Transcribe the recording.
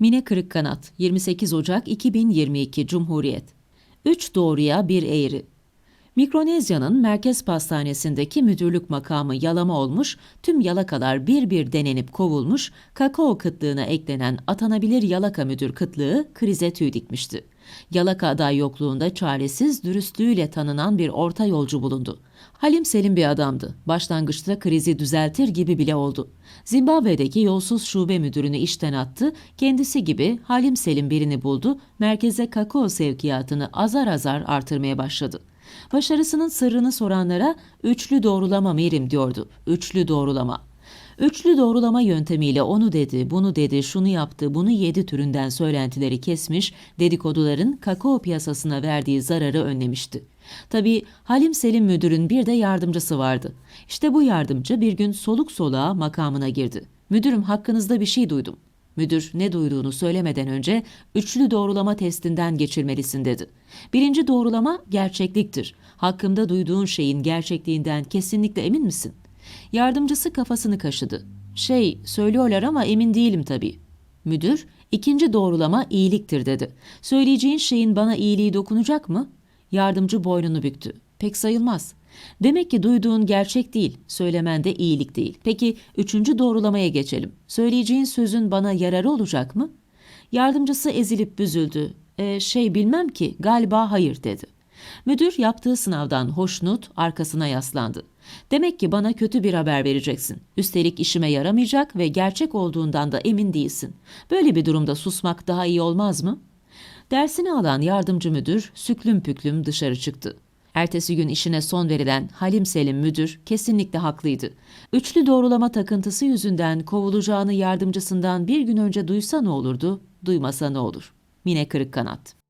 Mine Kırıkkanat 28 Ocak 2022 Cumhuriyet 3 doğruya bir eğri Mikronezya'nın Merkez Pastanesi'ndeki müdürlük makamı yalama olmuş, tüm yalakalar bir bir denenip kovulmuş, kakao kıtlığına eklenen atanabilir yalaka müdür kıtlığı krize tüy dikmişti. Yalaka aday yokluğunda çaresiz, dürüstlüğüyle tanınan bir orta yolcu bulundu. Halim Selim bir adamdı. Başlangıçta krizi düzeltir gibi bile oldu. Zimbabwe'deki yolsuz şube müdürünü işten attı, kendisi gibi Halim Selim birini buldu, merkeze kakao sevkiyatını azar azar artırmaya başladı. Başarısının sırrını soranlara üçlü doğrulama Mirim diyordu. Üçlü doğrulama. Üçlü doğrulama yöntemiyle onu dedi, bunu dedi, şunu yaptı, bunu yedi türünden söylentileri kesmiş, dedikoduların kakao piyasasına verdiği zararı önlemişti. Tabii Halim Selim müdürün bir de yardımcısı vardı. İşte bu yardımcı bir gün soluk soluğa makamına girdi. Müdürüm hakkınızda bir şey duydum. Müdür ne duyduğunu söylemeden önce üçlü doğrulama testinden geçirmelisin dedi. Birinci doğrulama gerçekliktir. Hakkımda duyduğun şeyin gerçekliğinden kesinlikle emin misin? Yardımcısı kafasını kaşıdı. Şey, söylüyorlar ama emin değilim tabii. Müdür, ikinci doğrulama iyiliktir dedi. Söyleyeceğin şeyin bana iyiliği dokunacak mı? Yardımcı boynunu büktü. Pek sayılmaz. Demek ki duyduğun gerçek değil, söylemen de iyilik değil. Peki üçüncü doğrulamaya geçelim. Söyleyeceğin sözün bana yararı olacak mı? Yardımcısı ezilip büzüldü. "E, şey bilmem ki, galiba hayır dedi. Müdür yaptığı sınavdan hoşnut arkasına yaslandı. Demek ki bana kötü bir haber vereceksin. Üstelik işime yaramayacak ve gerçek olduğundan da emin değilsin. Böyle bir durumda susmak daha iyi olmaz mı? Dersini alan yardımcı müdür süklüm püklüm dışarı çıktı. Ertesi gün işine son verilen Halim Selim müdür kesinlikle haklıydı. Üçlü doğrulama takıntısı yüzünden kovulacağını yardımcısından bir gün önce duysa ne olurdu, duymasa ne olur? Mine Kırıkkanat